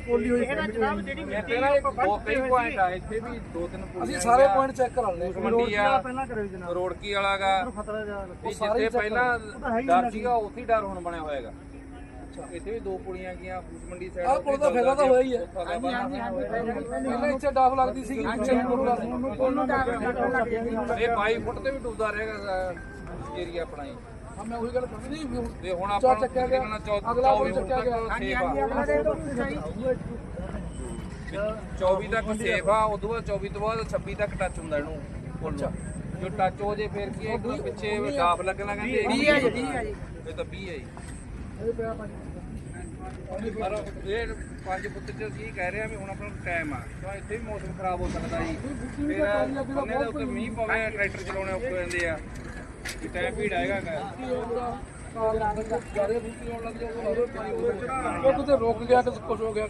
ਪੋਲੀ ਹੋਈ ਇਹਦਾ ਜਨਾਬ ਜਿਹੜੀ ਮਿੱਟੀ ਨਾ ਇੱਕ ਦੋ ਕਈ ਪੁਆਇੰਟ ਆ ਇੱਥੇ ਵੀ ਦੋ ਤਿੰਨ ਅਸੀਂ ਸਾਰੇ ਪੁਆਇੰਟ ਚੈੱਕ ਕਰਾ ਲਏ। ਮੰਡੀ ਆ ਪਹਿਲਾਂ ਕਰਿਓ ਜਨਾਬ। ਰੋੜਕੀ ਵਾਲਾ ਗਾ। ਖਤਰਾ ਜਾ ਵੀ ਜਿੱਥੇ ਪਹਿਲਾਂ ਡਰ ਸੀਗਾ ਉੱਥੇ ਹੀ ਡਰ ਹੁਣ ਬਣਿਆ ਹੋਏਗਾ ਇੱਥੇ ਵੀ ਦੋ ਪੁਲੀਆਂ ਗਈਆਂ ਫੂਸ ਮੰਡੀ ਸਾਈਡ ਆਹ ਪੁਲ ਦਾ ਫਾਇਦਾ ਤਾਂ ਹੋਇਆ ਹੀ ਹੈ। ਹਾਂਜੀ ਹਾਂਜੀ ਪਹਿਲਾਂ ਇੱਥੇ ਡਾਫ ਲੱਗਦੀ ਸੀ ਪਿੱਛੇ ਨੂੰ ਡੋਰ ਲੱਗਦੀ ਉਹਨੂੰ ਇਹ 22 ਫੁੱਟ ਤੇ ਵੀ ਡੁੱਬਦਾ ਰਹੇਗਾ ਏਰੀਆ ਆਪਣਾ ਹੀ ਹਾਂ ਮੈਂ ਉਹੀ ਗੱਲ ਕਰਦੀ ਨਹੀਂ ਵੀ ਹੁਣ ਤੇ ਹੁਣ ਚਾ ਆਪਾਂ ਚੱਕਿਆ ਗਿਆ ਅਗਲਾ ਪੁਲ ਚੱਕਿਆ ਗਿਆ। ਹਾਂਜੀ ਹਾਂਜੀ ਅਗਲਾ ਦੇ ਦੋ 24 ਤੱਕ ਸੇਫ ਆ ਉਦੋਂ ਬਾਅਦ 24 ਤੋਂ ਬਾਅਦ 26 ਤੱਕ ਟੱਚ ਹੁੰਦਾ ਇਹਨੂੰ ਪੁੱਲ ਨੂੰ ਜੋ ਟੱਚ ਹੋ ਜੇ ਫਿਰ ਕੀ ਹੈ ਇੱਕ ਪਿੱਛੇ ਡਾਫ ਲੱਗਣਾ ਕਹਿੰਦੇ। 20 ਹੈ ਜੀ 20 ਹੈ ਜੀ। ਇਹ ਤਾਂ 20 ਹੈ ਜੀ। ਇਹ ਪਿਆ ਭਾਜੀ ਪਰ ਇਹ ਪੰਜ ਪੁੱਤ ਚ ਅਸੀਂ ਕਹਿ ਰਹੇ ਆ ਵੀ ਹੁਣ ਆਪਣਾ ਟਾਈਮ ਆ। ਕਿਉਂ ਇੱਥੇ ਵੀ ਮੌਸਮ ਖਰਾਬ ਹੋ ਸਕਦਾ ਜੀ। ਫਿਰ ਉਹਨੇ ਦੇ ਉੱਤੇ ਮੀਂਹ ਪਵੇ ਟਰੈਕਟਰ ਚਲਾਉਣੇ ਔਖੇ ਹੋ ਜਾਂਦੇ ਆ। ਟਾਈਮ ਭੀੜ ਆਏਗਾ ਗਾ। ਉਹ ਕਿਤੇ ਰੁਕ ਗਿਆ ਕਿ ਕੁਝ ਹੋ ਗਿਆ